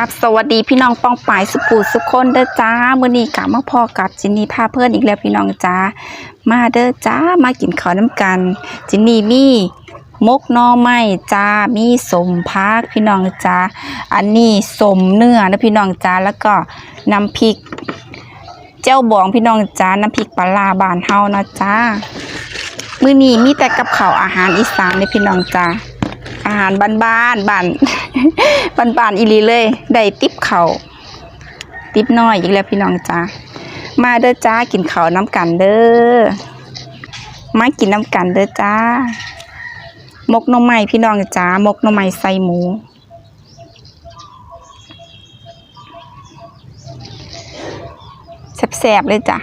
ครับสวัสดีพี่น้องป้องปายสุปูสุคนเด้อจ้ามื้อนี้กลับมาพอกับจินนี่พาเพื่อนอีกแล้วพี่น้องจ้ามาเด้อจ้ามากินข้าวน้ำกัน จินนี่มีมกน่อไม้จ้ามีสมพักพี่น้องจ้าอันนี้สมเนื้อนะพี่น้องจ้าแล้วก็น้ำพริก เจ้าบองพี่น้องจ้าน้ำพริกปลาบานเฮานะจ้ามื้อนี้มีแต่กับข้าวอาหารอีสานเลยพี่น้องจ้าอาหารบ้านๆบ้านบ้าน บ้านๆอีลีเลย ได้ติบเขาติบน้อยอีกแล้วพี่น้องจ้ามาเด้อจ้ากินเขาน้ำกันเด้อมากินน้ำกันเด้อจ้ามกน่อไม้พี่น้องจ้ามกน่อไม้ใส่หมูแซ่บๆเลยจ้ะ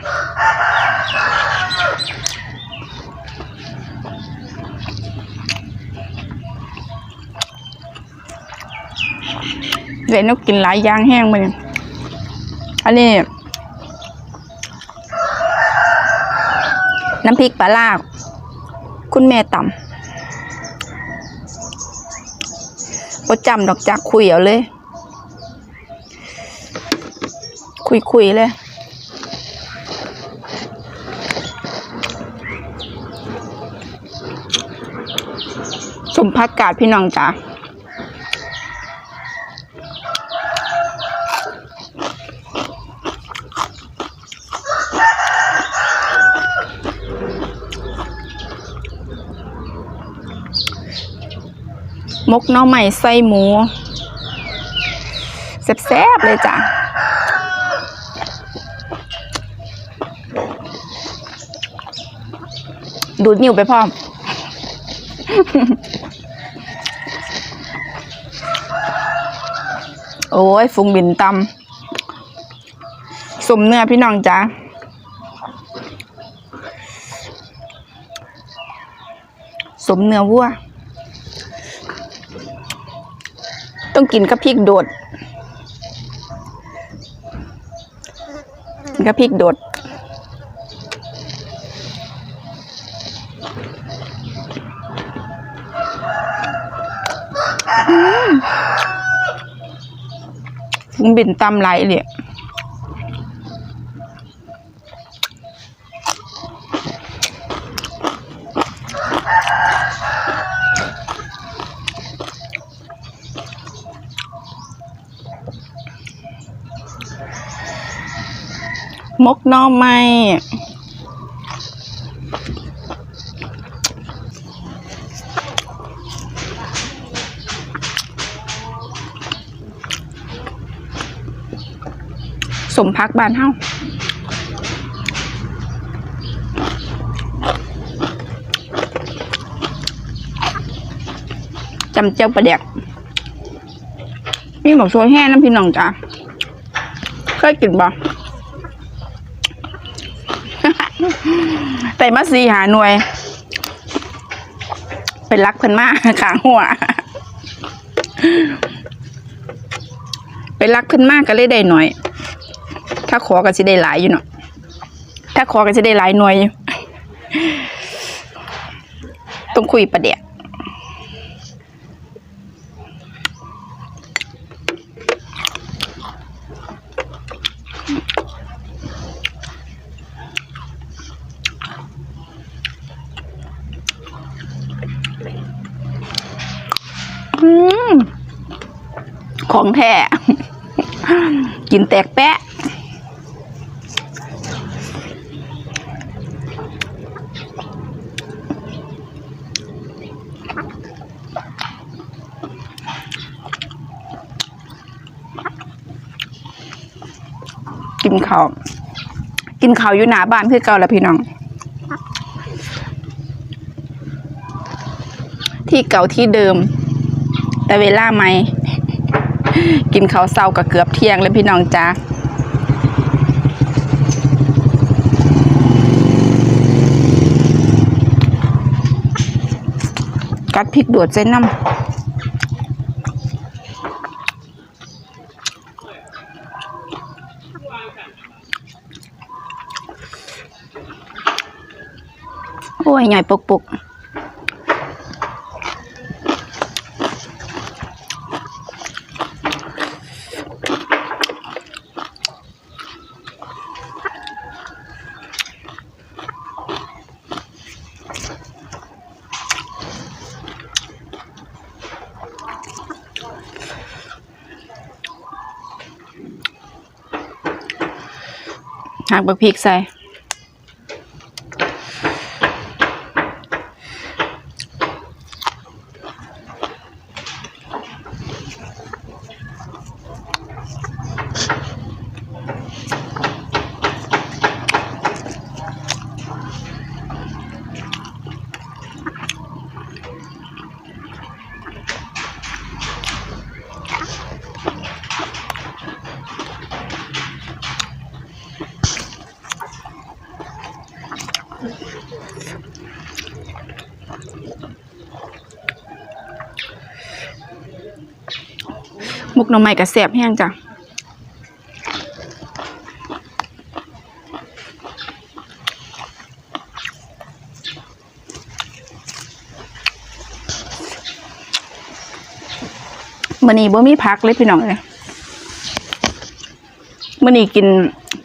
เดี๋ยวนกกินหลายอย่างแห้งมาเนี่ยอันนี้ น้ำพริกปลาลาก คุณแม่ต่ำบ่จำดอกจากคุยเอาเลย คุยคุยๆเลยสมพักกาดพี่น้องจ้า มกน้อใหม่ใส่หมูแซ่บๆเลยจ้ะดูดนิ้วไปพร้อม โอ้ย ฟุงบินตำสมเนื้อพี่น้องจ้าสมเนื้อวัว ต้องกินกับพริกโดดกินกับพริกโดดฟุงบินตำไหลเลย มกน่อไม้สมพักบานเฮาจำเจ้าประเด็กมีหมกโซยแห้งน้ำพี่น้องจ้ะเคยกินบ่ แต่มาสีหาหน่วย เป็นรักเพิ่นมากขางหัว เป็นรักเพิ่นมากก็เลยได้หน่อย ถ้าขอก็จะได้หลายอยู่เนาะถ้าขอก็จะได้หลายหน่วยอยต้องคุยประเดี๋ย ของแท้ กินแตกแปะกินข้าวกินข้าวอยู่หน้าบ้านคือเก่าแล้วพี่น้อง ที่เก่าที่เดิม แต่เวลาไหม กินข้าวเศร้าก็เกือบเที่ยงแล้วพี่น้องจ้ากัดพริกโดดใส่น้ำโอ้ยใหญ่ปุกปุก หักบักพริกใส่ มุกหน่อไม้กับแสบแห้งจ้ะมื่อนี้บ่มีพักเลยพี่น้องเลยมื่อนี้กิน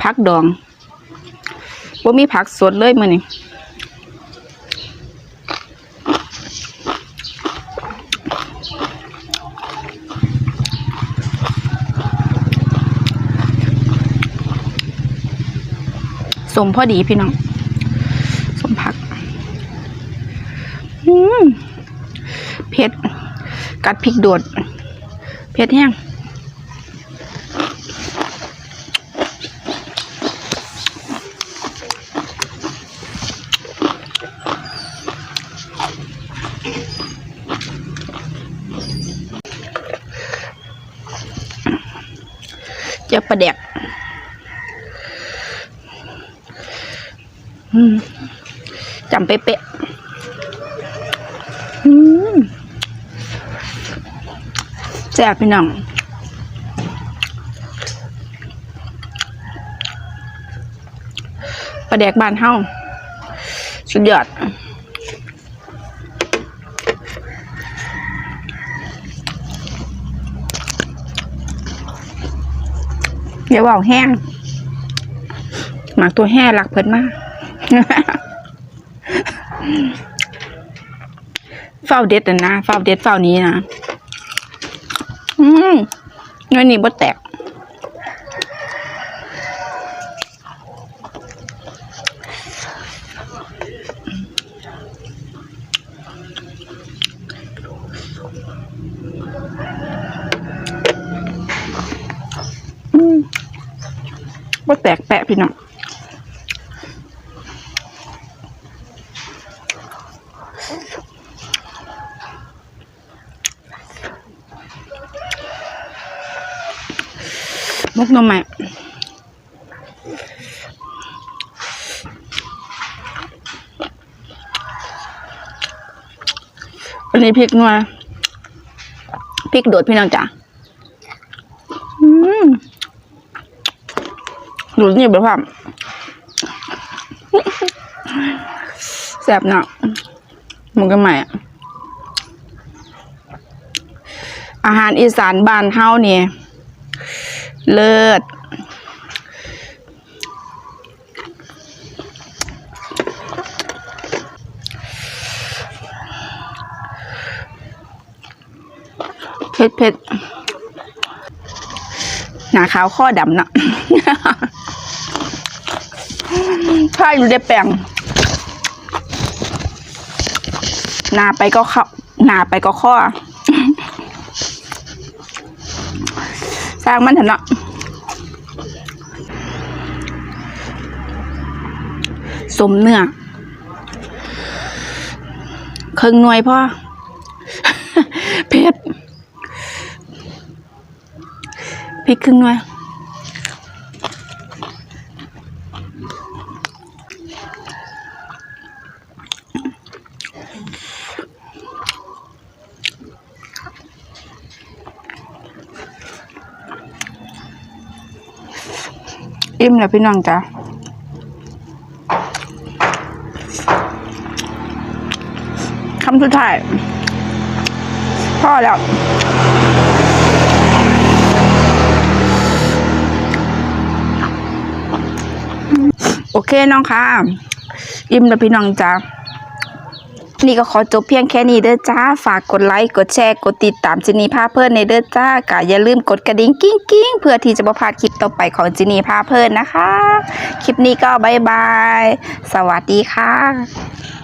พักดองบ่มีผักสดเลยมื่อนี้ สมพอดีพี่น้องสมผักอืมเผ็ด กัดพริกโดด เผ็ดแห้งจะประแดกอืม จำเป๊ะๆแซ่บพี่น้องปลาแดกบานเฮาสุดยอดเดี๋ยวเอาแห้งหมักตัวแห้รักเพิ่นมาก เฝ้าเด็ดนะเฝ้าเด็ดเฝ้านี้นะอืมเงินนี่บ่แตกบ่แตกแปะพี่น้อง มุกหน่อไม้อันนี้พริกนัวพริกโดดพี่น้องจ้ะอืมดูนี่แบบว่าแซ่บเนาะมุกกันใหม่อะอาหารอีสานบ้านเฮาเนี่ย เลิศเผ็ดเผ็ดหนาขาวข้อดำเนาะถ้าอยู่ในแปลงหนาไปก็ข้าหนาไปก็ข้อ สร้างมันเถอะเนาะสมเนื้อเครื่องหน่วยพ่อเผ็ดพริกครึ่งหน่วย อิ่มแล้วพี่น้องจ้ะคำสุดท้ายพ่อแล้วโอเคน้องค่ะ อิ่มแล้วพี่น้องจ้ะ นี่ก็ขอจบเพียงแค่นี้เด้อจ้า ฝากกดไลค์ กดแชร์ กดติดตามจินีพาเพลินในเด้อจ้ากะอย่าลืมกดกระดิ่งกิ้งกิ้งเพื่อที่จะบ่พลาดคลิปต่อไปของจินีพาเพลินนะคะ คลิปนี้ก็บายบาย สวัสดีค่ะ